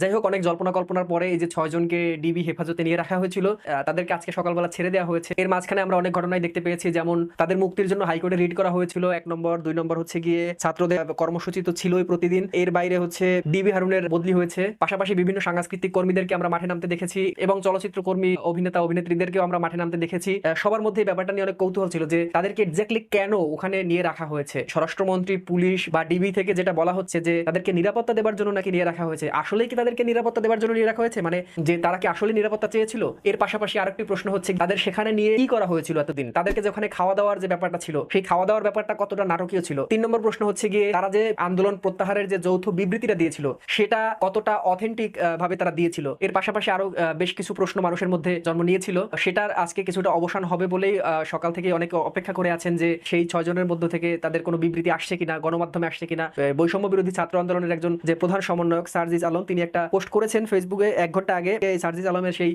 যাই হোক, অনেক জল্পনা কল্পনার পরে এই যে ছয় জনকে ডিবি হেফাজতে নিয়ে রাখা হয়েছিল তাদেরকে আজকে সকালবেলা ছেড়ে দেওয়া হয়েছে। এর মাঝখানে আমরা অনেক ঘটনাই দেখতে পেয়েছি, যেমন তাদের মুক্তির জন্য হাইকোর্টে রিট করা হয়েছিল, এক নম্বর। দুই নম্বর হচ্ছে গিয়ে ছাত্রদের কর্মসূচি তো ছিলই প্রতিদিন। এর বাইরে হচ্ছে ডিবি হারুনের বদলি হয়েছে। পাশাপাশি বিভিন্ন সাংস্কৃতিক কর্মীদেরকে আমরা মাঠে নামতে দেখেছি এবং চলচ্চিত্র কর্মী অভিনেতা, অভিনেত্রীদেরকেও আমরা মাঠে নামতে দেখেছি। সবার মধ্যে ব্যাপারটা নিয়ে অনেক কৌতূহল ছিল যে তাদেরকে এক্স্যাক্টলি কেন ওখানে নিয়ে রাখা হয়েছে? স্বরাষ্ট্রমন্ত্রী, পুলিশ বা ডিবি থেকে যেটা বলা হচ্ছে যে তাদেরকে নিরাপত্তা দেওয়ার জন্য নাকি নিয়ে রাখা হয়েছে? আসলেই কি তাদেরকে নিরাপত্তা দেওয়ার জন্য নিয়ে রাখা হয়েছে? মানে যে তারা কি আসলে নিরাপত্তা চেয়েছিল? এর পাশাপাশি আরেকটি প্রশ্ন হচ্ছে, তাদের সেখানে নিয়ে কি করা হয়েছিল এতদিন? তাদেরকে যে ওখানে খাওয়া দাওয়ার যে ব্যাপারটা ছিল, সেই খাওয়া দাওয়ার ব্যাপারটা কতটা নাটকীয় ছিল? তিন নম্বর প্রশ্ন হচ্ছে গিয়ে, তারা যে আন্দোলন প্রত্যাহারের যে যৌথ বিবৃতিটা দিয়েছিল, সেটা কতটা অথেন্টিক ভাবে তারা দিয়েছিল? এর পাশাপাশি আরও বেশ কিছু প্রশ্ন মানুষের মধ্যে জন্ম নিয়েছিল। সেটার আজকে কিছুটা অবসান হবে বলেই সকাল থেকে অনেকে অপেক্ষা করে আছেন যে, সেই ছয় জনের মধ্য থেকে তাদের কোনো বিবৃতি আসছে কিনা, গণমাধ্যমে আসছে কিনা? বৈষম্য বিরোধী ছাত্র আন্দোলনের একজন যে প্রধান সমন্বয়ক সার্জিস আলম, তিনি একটা পোস্ট করেছেন ফেসবুকে এক ঘণ্টা আগে সার্জিস আলমের সেই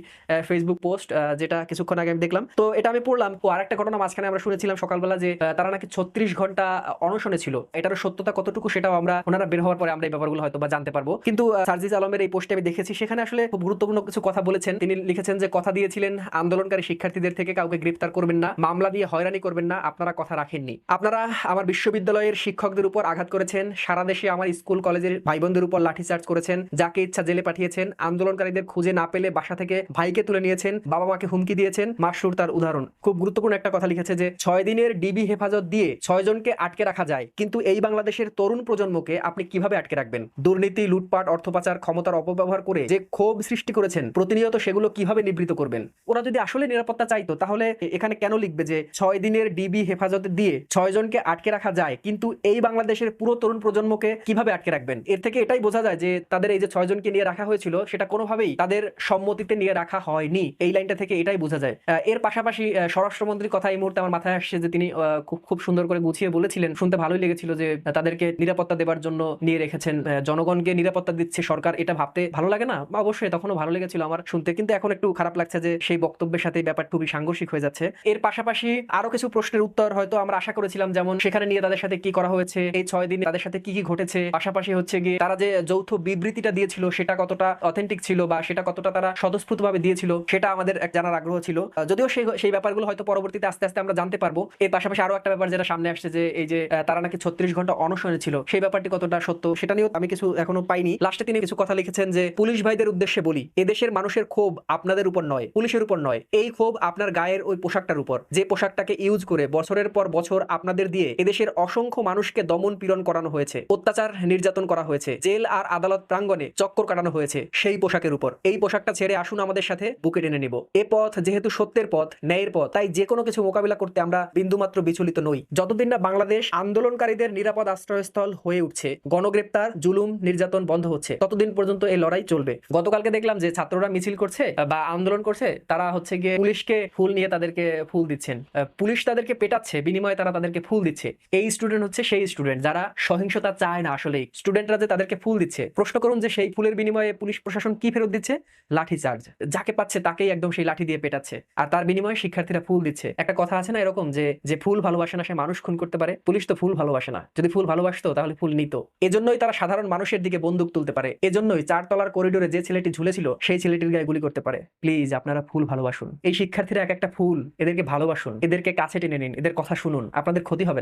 ফেসবুক পোস্ট যেটা কিছুক্ষণ আগে আমি দেখলাম। তো এটা আমি পড়লাম, ও আরেকটা ঘটনা মাঝখানে আমরা শুনেছিলাম সকালবেলা যে তারা নাকি ছত্রিশ ঘণ্টা অনশনে ছিল। এটারও সত্যতা কতটুকু সেটাও আমরা, ওনারা বের হওয়ার পরে আমরা এই ব্যাপারগুলো হয়তো বা জানতে পারব। কিন্তু সার্জিস আলমের এই পোস্টে আমি দেখেছি, সেখানে আসলে খুব গুরুত্বপূর্ণ কিছু কথা বলেছেন। তিনি লিখেছেন যে, কথা দিয়েছিলেন, আন্দোলনকারী শিক্ষার্থীদের থেকে কাউকে গ্রেফতার করবেন না, মামলা দিয়ে হয়রানি করবেন না, আপনারা কথা রাখেননি। আপনারা আমার বিশ্ববিদ্যালয়ের শিক্ষকদের উপর আঘাত করেছেন, সারা দেশে আমার স্কুল, কলেজের ভাই বোনদের উপর লাঠিচার্জ করেছেন, যাকে ইচ্ছা জেলে পাঠিয়েছেন। আন্দোলনকারীদের খুঁজে না পেলে বাসা থেকে ভাইকে তুলে নিয়েছেন বাবা মাকে হুমকি দিয়েছেন মাসুর তার উদাহরণ। খুব গুরুত্বপূর্ণ একটা কথা লিখেছে যে, ছয় দিনের ডিবি হেফাজত দিয়ে ছয় জনকে আটকে রাখা যায়। কিন্তু এই বাংলাদেশের তরুণ প্রজন্মকে আপনি কীভাবে আটকে রাখবেন? দুর্নীতি, লুটপাট, অর্থ পাচার, ক্ষমতার অপব্যবহার করে যে ক্ষোভ সৃষ্টি করেছেন, প্রতিনিয়ত সেগুলো কীভাবে নিবৃত করবেন? ওরা যদি আসলে নিরাপত্তা চাইতো, তাহলে এখানে কেন লিখবে যে, ছয় দিনের ডিবি হেফাজত দিয়ে ছয় জনকে আটকে রাখা যায়? কিন্তু এই বাংলাদেশের পুরো তরুণ প্রজন্মকে কীভাবে আটকে রাখবেন? এর থেকে এটাই বোঝা যায় যে, তাদের এই যে ছয় জনকে নিয়ে রাখা হয়েছিল, সেটা কোনোভাবেই তাদের সম্মতিতে নিয়ে রাখা হয়নি। এই লাইনটা থেকে এটাই বোঝা যায়। এর পাশাপাশি স্বরাষ্ট্রমন্ত্রীর কথা এই মুহূর্তে আমার মাথায় আসছে যে তিনি খুব খুব সুন্দর করে গুছিয়ে বলেছিলেন। শুনতে ভালোই লেগেছিল যে তাদেরকে নিরাপত্তা দেওয়ার জন্য নিয়ে রেখেছেন। জনগণকে নিরাপত্তা দিচ্ছে সরকার। এটা ভাবতে ভালো লাগে না? অবশ্যই তখনও ভালো লেগেছিল আমার শুনতে। কিন্তু এখন একটু খারাপ লাগছে যে সেই বক্তব্যের সাথে ব্যাপার খুবই সাংঘর্ষিক হয়ে যাচ্ছে। এর পাশাপাশি আরও কিছু প্রশ্নের উত্তর হয়তো আমরা আশা করেছিলাম, যেমন সেখানে নিয়ে তাদের সাথে কি করা হয়েছে, এই ছয় দিনে তাদের সাথে কি কি ঘটেছে। পাশাপাশি হচ্ছে গিয়ে তারা যে যৌথ বিবৃতিটা দিয়েছিল সেটা কতটা অথেন্টিক ছিল বা সেটা কতটা তারা স্বতঃস্ফূর্তভাবে দিয়েছিল, সেটা আমাদের জানার আগ্রহ ছিল। যদিও সেই সেই ব্যাপারগুলো হয়তো পরবর্তীতে আস্তে আস্তে আমরা জানতে পারব। এর পাশাপাশি আরও একটা ব্যাপার যেটা সামনে আসছে যে, এই যে তারা নাকি ছত্রিশ ঘণ্টা অনশনে ছিল, সেই ব্যাপারটি কতটা সত্য সেটা নিয়েও আমি কিছু এখনও পাইনি। লাস্টে তিনি কিছু কথা লিখেছেন যে, পুলিশ ভাইদের উদ্দেশ্যে বলি, এদেশের মানুষের ক্ষোভ আপনাদের উপর নয়, পুলিশের উপর নয়। এই ক্ষোভ আপনার গায়ের ওই পোশাকটার উপর। যে পোশাকটাকে ইউজ করে বছরের পর বছর আপনাদের দিয়ে এদেশের অসংখ্য মানুষকে দমন পীড়ন করানো হয়েছে, অত্যাচার নির্যাতন করা হয়েছে, জেল আর আদালত প্রাঙ্গণে চক্কর কাটানো হয়েছে সেই পোশাকের উপর। এই পোশাকটা ছেড়ে আসুন আমাদের সাথে, বুকে টেনে নিব। এ পথ যেহেতু সত্যের পথ, ন্যায়ের পথ, তাই যে কোনো কিছু মোকাবিলা করতে আমরা বিন্দুমাত্র বিচলিত নই। যতদিন না বাংলাদেশ আন্দোলনকারীদের নিরাপদ আশ্রয়স্থল হয়ে উঠছে, গণগ্রেপ্তার, জুলুম, নির্যাতন বন্ধ হচ্ছে, ততদিন পর্যন্ত এই লড়াই চলবে। গতকালকে দেখলাম যে ছাত্ররা মিছিল করছে বা আন্দোলন করছে, তারা হচ্ছে গিয়ে পুলিশকে ফুল নিয়ে তাদেরকে ফুল দিচ্ছেন। পুলিশ তাদেরকে পেটাচ্ছে, বিনিময়ে তারা তাদেরকে ফুল দিচ্ছে। এই স্টুডেন্ট হচ্ছে সেই স্টুডেন্ট যারা সহিংসতা চায় না আসলে স্টুডেন্টরা যে তাদেরকে ফুল দিচ্ছে, প্রশ্ন করুন যে সেই ফুলের বিনিময়ে পুলিশ প্রশাসন কি ফেরত দিচ্ছে? লাঠি চার্জ। যাকে পাচ্ছে তাকেই একদম সেই লাঠি দিয়ে পেটাচ্ছে। আর তার বিনিময়ে শিক্ষার্থীরা ফুল দিচ্ছে। একটা কথা আছে না এরকম যে যে ফুল ভালোবাসে না সে মানুষ খুন করতে পারে? পুলিশ তো ফুল ভালোবাসে না। যদি ফুল ভালোবাসতো তাহলে ফুল নিত। এজন্যই তারা সাধারণ মানুষের দিকে বন্দুক তুলতে পারে। এজন্যই চারতলার করিডোরে যে ছেলেটি ঝুলেছিল, সেই ছেলেটির গায়ে গুলি করতে পারে। প্লিজ আপনারা ফুল ভালোবাসুন। এই শিক্ষার্থীরা এক একটা ফুল এদেরকে ভালোবাসুন। এদেরকে কাছে টেনে নিন। এদের কথা শুনুন। আপনাদের ক্ষতি হবে।